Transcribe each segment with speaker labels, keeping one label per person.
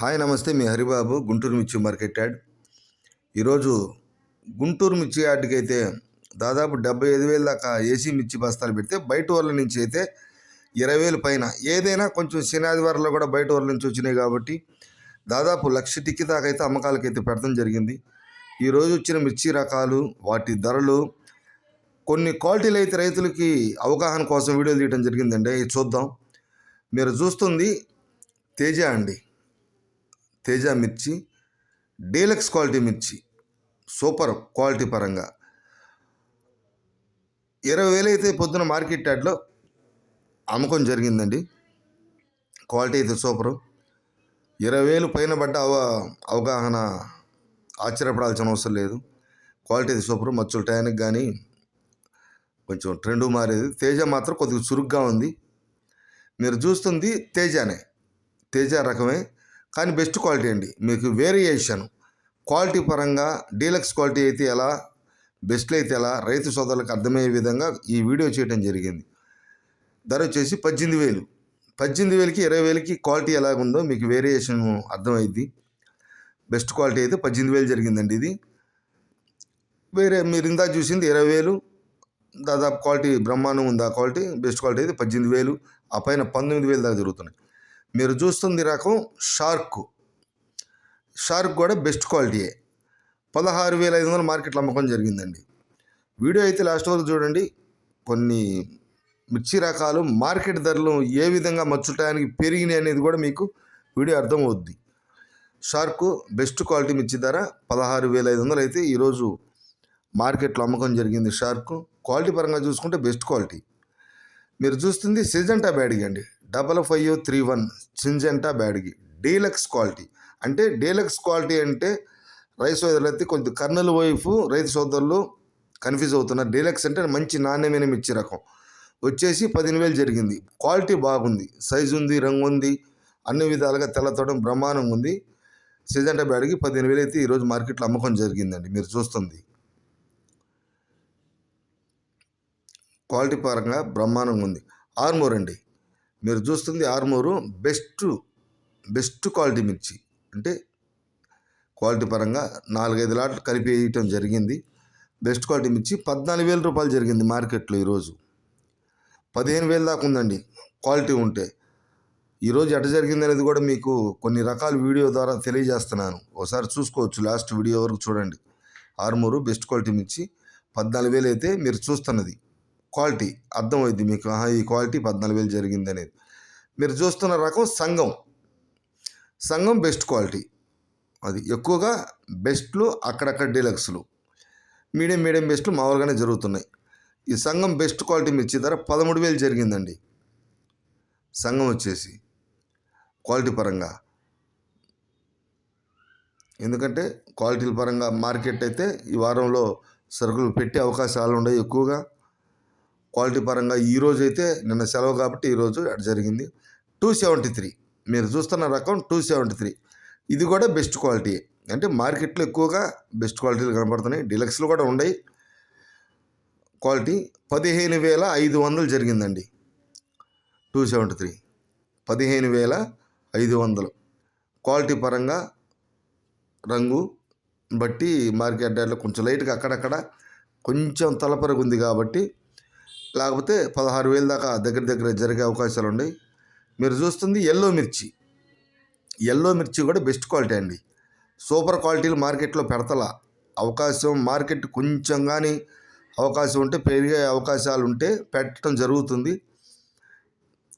Speaker 1: Hi నమస్తే. మీ హరిబాబు గుంటూరు మిర్చి market yard. ఈరోజు గుంటూరు మిర్చి యార్డ్కి అయితే దాదాపు డెబ్బై ఐదు వేల దాకా ఏసీ మిర్చి బస్తాలు పెడితే బయట వాళ్ళ నుంచి అయితే ఇరవై వేలు పైన. ఏదైనా కొంచెం శనాదివారంలో కూడా బయట వాళ్ళ నుంచి వచ్చినాయి కాబట్టి దాదాపు లక్ష టిక్కి దాకా అయితే అమ్మకాలకి అయితే పెట్టడం జరిగింది. ఈరోజు వచ్చిన మిర్చి రకాలు వాటి ధరలు కొన్ని క్వాలిటీలు అయితే రైతులకి అవగాహన కోసం వీడియోలు తీయడం జరిగిందండి. ఇది చూద్దాం. మీరు చూస్తుంది తేజ అండి. తేజ మిర్చి డీలక్స్ క్వాలిటీ మిర్చి సూపర్ క్వాలిటీ పరంగా. ఇరవై వేలు అయితే పొద్దున మార్కెట్ యార్డ్లో అమ్మకం జరిగిందండి. క్వాలిటీ అయితే సూపరు. ఇరవై వేలు పైన పడ్డ అవ అవగాహన ఆశ్చర్యపడాల్సిన అవసరం లేదు. క్వాలిటీ అయితే సూపర్. మచ్చుల టయానికి కానీ కొంచెం ట్రెండ్ మారేది. తేజ మాత్రం కొద్దిగా చురుగ్గా ఉంది. మీరు చూస్తుంది తేజానే. తేజ రకమే. కానీ బెస్ట్ క్వాలిటీ అండి. మీకు వేరియేషన్ క్వాలిటీ పరంగా డీలక్స్ క్వాలిటీ అయితే ఎలా బెస్ట్లు అయితే ఎలా రైతు సోదరులకు అర్థమయ్యే విధంగా ఈ వీడియో చేయడం జరిగింది. ధర వచ్చేసి పద్దెనిమిది వేలు. పద్దెనిమిది వేలకి ఇరవై వేలకి క్వాలిటీ ఎలా ఉందో మీకు వేరియేషన్ అర్థమైంది బెస్ట్ క్వాలిటీ అయితే పద్దెనిమిది వేలు జరిగిందండి ఇది. వేరే మీరు ఇందా చూసింది ఇరవై వేలు దాదాపు క్వాలిటీ బ్రహ్మాండం ఉంది ఆ క్వాలిటీ. బెస్ట్ క్వాలిటీ అయితే పద్దెనిమిది వేలు ఆ పైన పంతొమ్మిది వేలు దాకా జరుగుతున్నాయి. మీరు చూస్తుంది రకం షార్క్. షార్క్ కూడా బెస్ట్ క్వాలిటీయే. పదహారు వేల ఐదు వందల మార్కెట్లో అమ్మకం జరిగిందండి. వీడియో అయితే లాస్ట్ వరకు చూడండి. కొన్ని మిర్చి రకాలు మార్కెట్ ధరలు ఏ విధంగా మచ్చుటానికి పెరిగినాయి అనేది కూడా మీకు వీడియో అర్థమవుద్ది. షార్క్ బెస్ట్ క్వాలిటీ మిర్చి ధర పదహారు వేల ఐదు వందలు అయితే ఈరోజు మార్కెట్లో అమ్మకం జరిగింది షార్క్. క్వాలిటీ పరంగా చూసుకుంటే బెస్ట్ క్వాలిటీ. మీరు చూస్తుంది సిజంటా బ్యాడ్గి అండి. Double five three one Syngenta Byadgi. Deluxe quality. అంటే డీలక్స్ క్వాలిటీ అంటే రైతు సోదరులైతే కొంచెం కర్నూలు వైపు రైతు సోదరులు కన్ఫ్యూజ్ అవుతున్నారు. డీలక్స్ అంటే మంచి నాణ్యమైన మిర్చి రకం. వచ్చేసి పదిహేను వేలు జరిగింది. క్వాలిటీ బాగుంది. సైజు ఉంది రంగు ఉంది అన్ని విధాలుగా తెల్లతోడం బ్రహ్మాండంగా ఉంది. సిజంటా బ్యాడ్కి పదిహేను వేలు అయితే ఈరోజు మార్కెట్లో అమ్మకం జరిగిందండి. మీరు చూస్తుంది. క్వాలిటీ పరంగా బ్రహ్మాండంగా ఉంది. ఆర్మూర్ అండి. మీరు చూస్తుంది ఆర్మూరు బెస్ట్ బెస్ట్ క్వాలిటీ మిర్చి. అంటే క్వాలిటీ పరంగా నాలుగైదు లాట్లు కలిపి వేయటం జరిగింది. బెస్ట్ క్వాలిటీ మిర్చి పద్నాలుగు వేల రూపాయలు జరిగింది మార్కెట్లో ఈరోజు. పదిహేను వేలు దాకా ఉందండి. క్వాలిటీ ఉంటే. ఈరోజు ఎట జరిగింది అనేది కూడా మీకు కొన్ని రకాల వీడియో ద్వారా తెలియజేస్తున్నాను. ఒకసారి చూసుకోవచ్చు. లాస్ట్ వీడియో వరకు చూడండి. ఆర్మూరు బెస్ట్ క్వాలిటీ మిర్చి పద్నాలుగు వేలు అయితే మీరు చూస్తున్నది. క్వాలిటీ అర్థమైంది మీకు? ఈ క్వాలిటీ పద్నాలుగు వేలు జరిగింది అనేది మీరు చూస్తున్న రకం సంఘం. సంఘం బెస్ట్ క్వాలిటీ. అది ఎక్కువగా బెస్ట్లు అక్కడక్కడ డీలక్స్లు. మీడియం మీడియం బెస్ట్లు మామూలుగానే జరుగుతున్నాయి. ఈ సంఘం బెస్ట్ క్వాలిటీ మిర్చి ధర పదమూడు వేలు జరిగిందండి. సంఘం వచ్చేసి క్వాలిటీ పరంగా. ఎందుకంటే క్వాలిటీల పరంగా మార్కెట్ అయితే ఈ వారంలో సరుకులు పెట్టే అవకాశాలు ఉన్నాయి ఎక్కువగా. క్వాలిటీ పరంగా ఈరోజు అయితే నిన్న సెలవు కాబట్టి ఈరోజు జరిగింది. Two seventy three. మీరు చూస్తున్న రకం టూ సెవెంటీ త్రీ. ఇది కూడా బెస్ట్ క్వాలిటీ. అంటే మార్కెట్లో ఎక్కువగా బెస్ట్ క్వాలిటీలు కనబడుతున్నాయి. డిలక్స్లు కూడా ఉన్నాయి. క్వాలిటీ పదిహేను వేల ఐదు వందలు జరిగిందండి. Two seventy three. పదిహేను వేల ఐదు వందలు. క్వాలిటీ పరంగా రంగు బట్టి మార్కెట్ యార్డ్లో కొంచెం లైట్గా అక్కడక్కడ కొంచెం తలపరకు ఉంది కాబట్టి లేకపోతే పదహారు వేల దాకా దగ్గర దగ్గర జరిగే అవకాశాలు ఉన్నాయి. మీరు చూస్తుంది ఎల్లో మిర్చి. ఎల్లో మిర్చి కూడా బెస్ట్ క్వాలిటీ అండి. సూపర్ క్వాలిటీలు మార్కెట్లో పెడతలా. అవకాశం మార్కెట్ కొంచెం కానీ అవకాశం ఉంటే పెరిగే అవకాశాలు ఉంటే పెట్టడం జరుగుతుంది.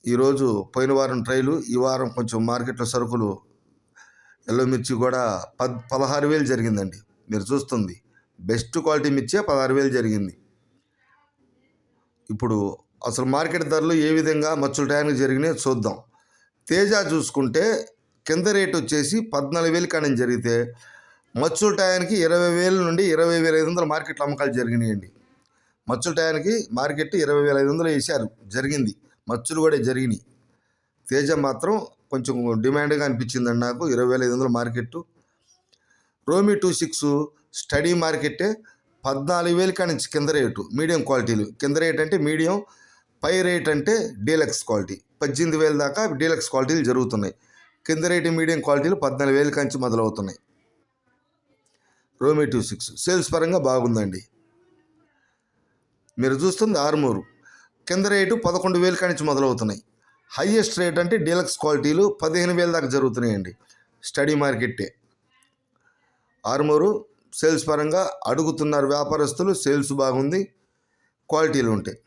Speaker 1: ఈరోజు పోయిన వారం ట్రైలు ఈ వారం కొంచెం మార్కెట్లో సరుకులు. ఎల్లో మిర్చి కూడా పద్ పదహారు వేలు జరిగిందండి. మీరు చూస్తుంది. బెస్ట్ క్వాలిటీ మిర్చే పదహారు వేలు జరిగింది. ఇప్పుడు అసలు మార్కెట్ ధరలు ఏ విధంగా మచ్చుల టయానికి జరిగినాయో చూద్దాం. తేజ చూసుకుంటే కింద రేట్ వచ్చేసి పద్నాలుగు వేలు కానీ జరిగితే మచ్చుల టయానికి ఇరవై వేల నుండి ఇరవై వేల ఐదు వందల మార్కెట్లో అమ్మకాలు జరిగినాయండి. మచ్చుల టయానికి మార్కెట్ ఇరవై వేల ఐదు వందలు వేసారు జరిగింది. మచ్చులు కూడా జరిగినాయి. తేజ మాత్రం కొంచెం డిమాండ్గా అనిపించిందండి నాకు. ఇరవై వేల ఐదు వందల మార్కెట్ రోమి టూ సిక్స్ స్టడీ మార్కెటే పద్నాలుగు వేలు కానించి కింద రేటు మీడియం క్వాలిటీలు. కింద రేట్ అంటే మీడియం పై రేట్ అంటే డీలక్స్ క్వాలిటీ. పద్దెనిమిది వేల దాకా డీలక్స్ క్వాలిటీలు జరుగుతున్నాయి. కింద రేటు మీడియం క్వాలిటీలు పద్నాలుగు వేలు కంచి మొదలవుతున్నాయి. రోమి టూ సిక్స్. సేల్స్ పరంగా బాగుందండి. మీరు చూస్తుంది ఆరుమూరు. కింద రేటు పదకొండు వేలు కానించి మొదలవుతున్నాయి. హయ్యెస్ట్ రేట్ అంటే డీలక్స్ క్వాలిటీలు పదిహేను వేల దాకా జరుగుతున్నాయండి. స్టడీ మార్కెట్టే. ఆరుమూరు సేల్స్ పరంగా అడుగుతున్నారు వ్యాపారస్తులు సేల్స్ బాగుంది క్వాలిటీలు ఉంటాయి.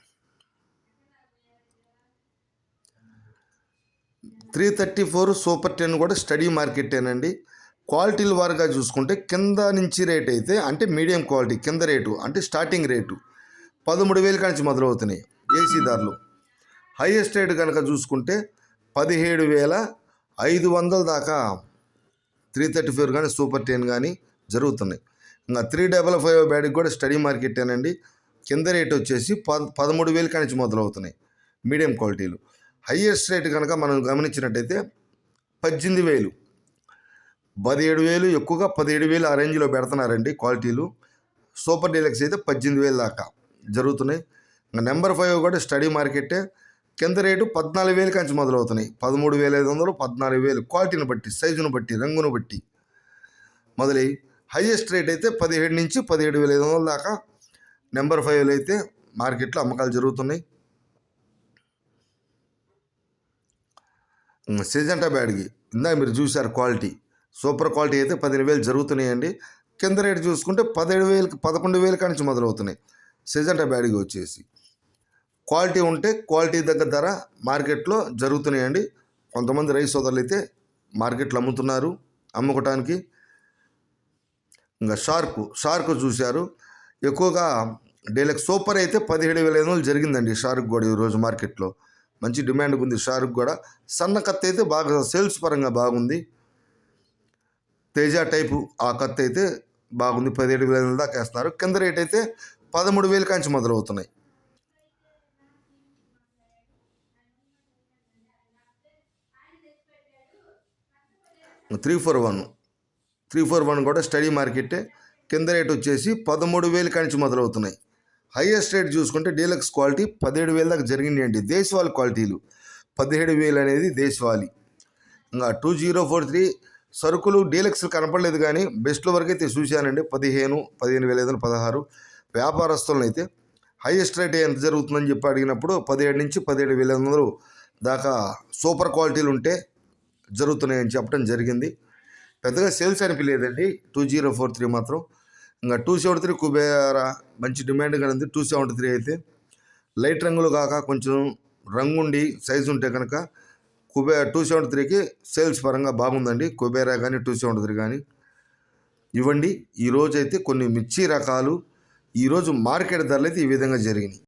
Speaker 1: Three thirty four super ten కూడా స్టడీ మార్కెట్టేనండి. క్వాలిటీల వారుగా చూసుకుంటే కింద నుంచి రేట్ అయితే అంటే మీడియం క్వాలిటీ కింద రేటు అంటే స్టార్టింగ్ రేటు పదమూడు వేల కానించి మొదలవుతున్నాయి ఏసీ ధరలు. హైయెస్ట్ రేట్ కనుక చూసుకుంటే పదిహేడు వేల ఐదు వందల దాకా త్రీ థర్టీ ఫోర్ కానీ సూపర్ టెన్ కానీ జరుగుతున్నాయి. ఇంకా త్రీ డబల్ ఫైవ్ బ్యాడ్కి కూడా స్టడీ మార్కెట్టేనండి కింద రేట్ వచ్చేసి పద పదమూడు వేలు కానించి మొదలవుతున్నాయి. మీడియం క్వాలిటీలు. హయ్యెస్ట్ రేట్ కనుక మనం గమనించినట్టయితే పద్దెనిమిది వేలు. పదిహేడు వేలు ఎక్కువగా పదిహేడు వేలు ఆ రేంజ్లో పెడుతున్నారండి క్వాలిటీలు. సూపర్ డీలక్స్ అయితే పద్దెనిమిది వేలు దాకా జరుగుతున్నాయి. ఇంకా నెంబర్ ఫైవ్ కూడా స్టడీ మార్కెట్టే కింద రేటు పద్నాలుగు వేలు కంచి మొదలవుతున్నాయి. పదమూడు వేల ఐదు వందలు పద్నాలుగు వేలు. క్వాలిటీని బట్టి సైజును బట్టి రంగును బట్టి మొదలై హైయెస్ట్ రేట్ అయితే పదిహేడు నుంచి పదిహేడు వేల ఐదు వందల దాకా నెంబర్ ఫైవ్లో అయితే మార్కెట్లో అమ్మకాలు జరుగుతున్నాయి. సిజంటా బ్యాడ్కి. ఇందాక మీరు చూశారు క్వాలిటీ. సూపర్ క్వాలిటీ అయితే పదిహేను వేలు జరుగుతున్నాయండి. కింద రేటు చూసుకుంటే పదిహేడు వేలకి పదకొండు వేల కానించి మొదలవుతున్నాయి. సిజంటా బ్యాడ్కి వచ్చేసి. క్వాలిటీ ఉంటే క్వాలిటీ దగ్గర ధర మార్కెట్లో జరుగుతున్నాయండి. కొంతమంది రైస్ సోదరులు అయితే మార్కెట్లో అమ్ముతున్నారు అమ్ముకోవటానికి ఇంకా షార్క్ షార్క్ చూశారు. ఎక్కువగా డైలెక్ సూపర్ అయితే పదిహేడు వేల ఐదు వందలు జరిగిందండి షార్క్ కూడా ఈరోజు మార్కెట్లో. మంచి డిమాండ్ ఉంది షార్క్ కూడా సన్న కత్తి అయితే బాగా సేల్స్ పరంగా బాగుంది. తేజ టైపు ఆ కత్తి అయితే బాగుంది పదిహేడు వేల ఐదు వందల దాకా వేస్తున్నారు. కింద రేట్ అయితే పదమూడు వేల కాంచి మొదలవుతున్నాయి. Three four one three four one కూడా స్టడీ మార్కెటే కింద రేట్ వచ్చేసి పదమూడు వేలు కానించి మొదలవుతున్నాయి. హైయెస్ట్ రేట్ చూసుకుంటే డీలక్స్ క్వాలిటీ పదిహేడు వేల దాకా జరిగింది ఏంటి దేశవాళి క్వాలిటీలు పదిహేడు వేలు అనేది దేశవాళి. ఇంకా టూ జీరో ఫోర్ త్రీ సరుకులు డీలక్స్ కనపడలేదు కానీ బెస్ట్లో వరకు అయితే చూశానండి. పదిహేను పదిహేను వేల ఐదు వందల పదహారు వ్యాపారస్తులను అయితే హైయెస్ట్ రేట్ ఎంత జరుగుతుందని చెప్పి అడిగినప్పుడు పదిహేడు నుంచి పదిహేడు వేల ఐదు వందలు దాకా సూపర్ క్వాలిటీలు ఉంటే జరుగుతున్నాయని చెప్పడం జరిగింది. పెద్దగా సేల్స్ అనిపించలేదండి టూ జీరో ఫోర్ త్రీ మాత్రం. ఇంకా టూ సెవెంటీ త్రీ కుబేరా మంచి డిమాండ్ ఉంది. టూ సెవెంటీ త్రీ అయితే లైట్ రంగులు కాక కొంచెం రంగుండి సైజు ఉంటే కనుక కుబే టూ సెవెంటీ త్రీకి సేల్స్ పరంగా బాగుందండి. కుబేరా కానీ టూ సెవెంటీ త్రీ కానీ ఇవ్వండి. ఈరోజు అయితే కొన్ని మిర్చి రకాలు ఈరోజు మార్కెట్ ధరలు అయితే ఈ విధంగా జరిగినాయి.